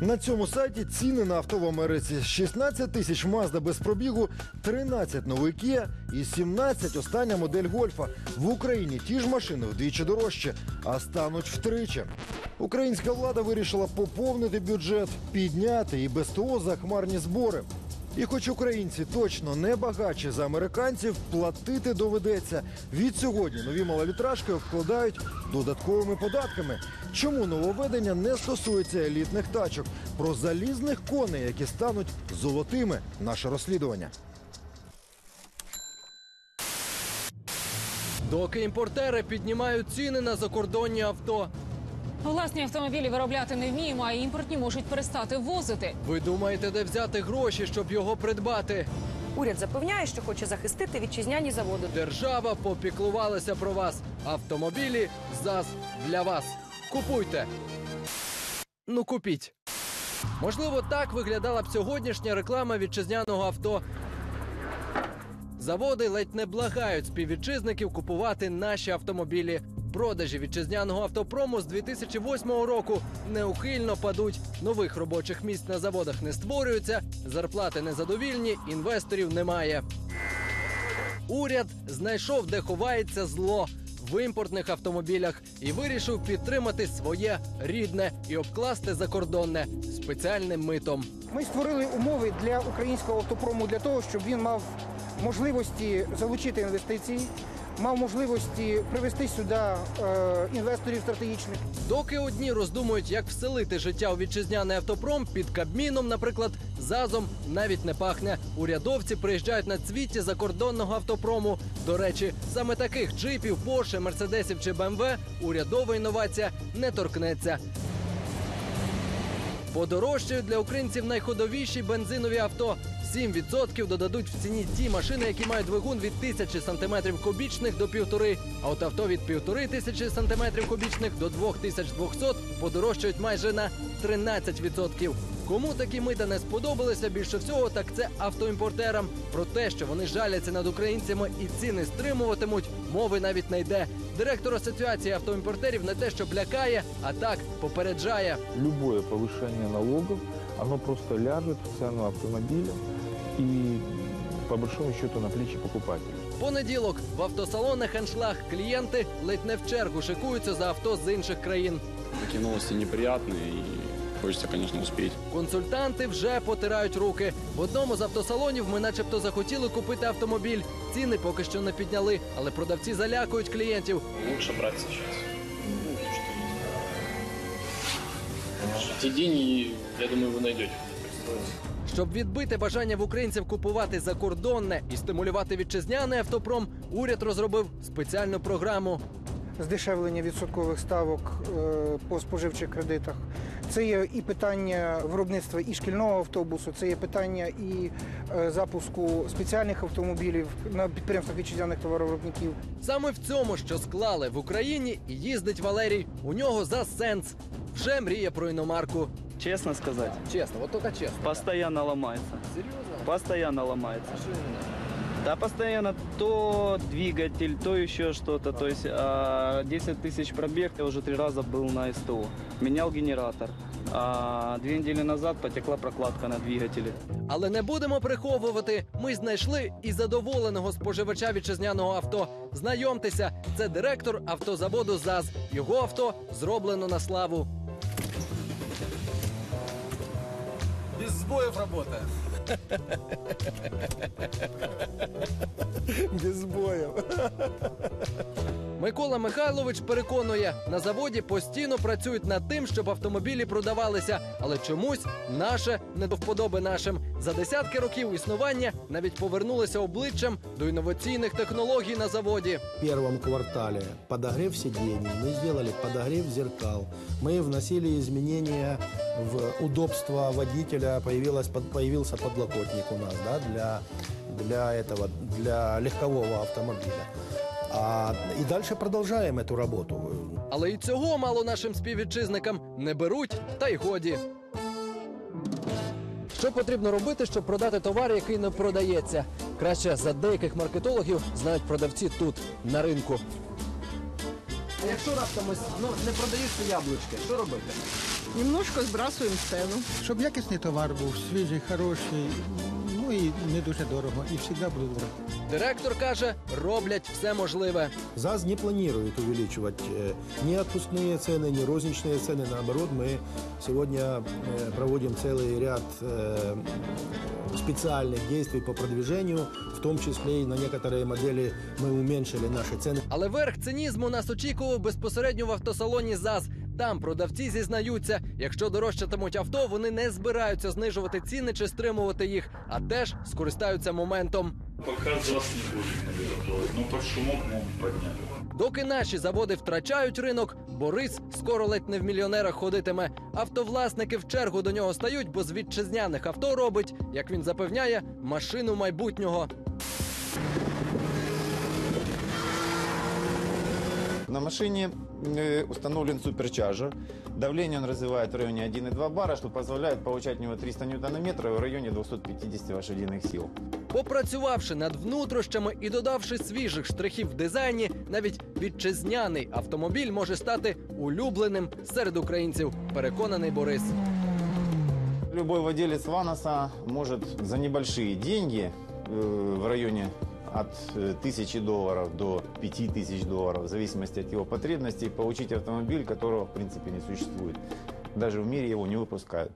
На цьому сайті ціни на авто в Америці 16 тисяч Мазда без пробігу, 13 новий Kia і 17 остання модель Гольфа. В Україні ті ж машини вдвічі дорожче, а стануть втричі. Українська влада вирішила поповнити бюджет, підняти і без того захмарні збори. І хоч українці точно не багатші за американців, платити доведеться. Від сьогодні нові малолітражки вкладають додатковими податками. Чому нововведення не стосується елітних тачок? Про залізних коней, які стануть золотими. Наше розслідування. Доки імпортери піднімають ціни на закордонні авто. Власні автомобілі виробляти не вміємо, а імпортні можуть перестати ввозити. Ви думаєте, де взяти гроші, щоб його придбати? Уряд запевняє, що хоче захистити вітчизняні заводи. Держава попіклувалася про вас. Автомобілі ЗАЗ для вас. Купуйте. Ну купіть. Можливо, так виглядала б сьогоднішня реклама вітчизняного авто. Заводи ледь не благають співвітчизників купувати наші автомобілі. Продажі вітчизняного автопрому з 2008 року неухильно падуть. Нових робочих місць на заводах не створюються, зарплати незадовільні, інвесторів немає. Уряд знайшов, де ховається зло в імпортних автомобілях і вирішив підтримати своє рідне і обкласти закордонне спеціальним митом. Ми створили умови для українського автопрому для того, щоб він мав можливості залучити інвестиції, мав можливості привести сюди е, інвесторів стратегічних. Доки одні роздумують, як вселити життя у вітчизняний автопром, під Кабміном, наприклад, зазом навіть не пахне. Урядовці приїжджають на цвіті закордонного автопрому. До речі, саме таких джипів, Порше, Мерседесів чи БМВ урядова інновація не торкнеться. Подорожчають для українців найходовіші бензинові авто. 7% додадуть в ціні ті машини, які мають двигун від 1000 см кубічних до півтори. А от авто від півтори тисячі см кубічних до 2200 подорожчають майже на 13%. Кому такі мита не сподобалися більше всього, так це автоімпортерам. Про те, що вони жаляться над українцями і ціни стримуватимуть, мови навіть не йде. Директор асоціації автоімпортерів не те, що лякає, а так попереджає. любое повышение налогов, оно просто ляжет в цену автомобиля и по большому счету на плечи покупателя. Понеділок в автосалонах аншлаг клієнти ледь не в чергу шикуються за авто з інших країн. Такие новости неприятные и хочется, конечно, успеть. Консультанти вже потирають руки. В одному з автосалонів ми, начебто, захотіли купити автомобіль. Ціни поки що не підняли, але продавці залякують клієнтів. Лучше брать сейчас. Ну. Те деньги, я думаю, вы найдете. Щоб відбити бажання в українців купувати закордонне і стимулювати вітчизняний автопром, уряд розробив спеціальну програму. Здешевлення відсоткових ставок е, по споживчих кредитах. Це є і питання виробництва і шкільного автобусу, це є питання і е, запуску спеціальних автомобілів на підприємствах вітчизняних товаровиробників. Саме в цьому, що склали в Україні, і їздить Валерій. У нього за сенс. Вже мріє про іномарку. Честно сказать, Чесно, от тільки чесно. постоянно ломается. Серйозно? Постоянно ломается. Да, постоянно то двигатель, то еще что-то. То есть а, 10 тысяч пробег, я уже три раза был на СТО. Менял генератор. А две недели назад потекла прокладка на двигателе. Але не будемо приховувати. Ми знайшли і задоволеного споживача вітчизняного авто. Знайомтеся, це директор автозаводу ЗАЗ. Його авто зроблено на славу. Сбоев работает. Без боїв. Микола Михайлович переконує, на заводі постійно працюють над тим, щоб автомобілі продавалися, але чомусь наше не до вподоби нашим. За десятки років існування навіть повернулися обличчям до інноваційних технологій на заводі. В первом квартале подогрев сидений, мы сделали подогрев зеркал, мы вносили изменения в удобство водителя, появилась, под- появился подлокотник у нас да, для, для этого, для легкового автомобиля. А, и дальше продолжаем эту работу. Але і цього мало нашим співвітчизникам не беруть, та й годі. Що потрібно робити, щоб продати товар, який не продається? Краще за деяких маркетологів знають продавці тут, на ринку. А якщо раптом ось ну не продаються яблучки, що робити? Немножко збрасуємо з ціну. Щоб якісний товар був, свіжий, хороший, ну і не дуже дорого, і завжди буде дорого. Директор каже, роблять все можливе. ЗАЗ не планирует увеличивать э, ни отпускные цены, ни розничные цены. Наоборот, мы сегодня э, проводим целый ряд э, специальных действий по продвижению, в том числе и на некоторые модели мы уменьшили наши цены. Але верх цинізму нас очікував безпосередньо в автосалоні ЗАЗ. Там продавці зізнаються, якщо дорожчатимуть авто, вони не збираються знижувати ціни чи стримувати їх, а теж скористаються моментом. Пока ЗАЗ не будет наверное, но шумок могут поднять. Доки наші заводи втрачають ринок, Борис скоро ледь не в мільйонерах ходитиме. Автовласники в чергу до нього стають, бо з вітчизняних авто робить, як він запевняє, машину майбутнього. На машине э, установлен суперчарджер. Давление он развивает в районе 1,2 бара, что позволяет получать у него 300 ньютонометров в районе 250 лошадиных сил. Попрацювавши над внутрішнями і додавши свіжих штрихів в дизайні, навіть вітчизняний автомобіль може стати улюбленим серед українців. Переконаний Борис. Любой владелец Ваноса может за небольшие деньги э, в районе от э, тысячи долларов до пяти тысяч долларов, в зависимости от его потребностей, получить автомобиль, которого в принципе не существует. Даже в мире его не выпускают.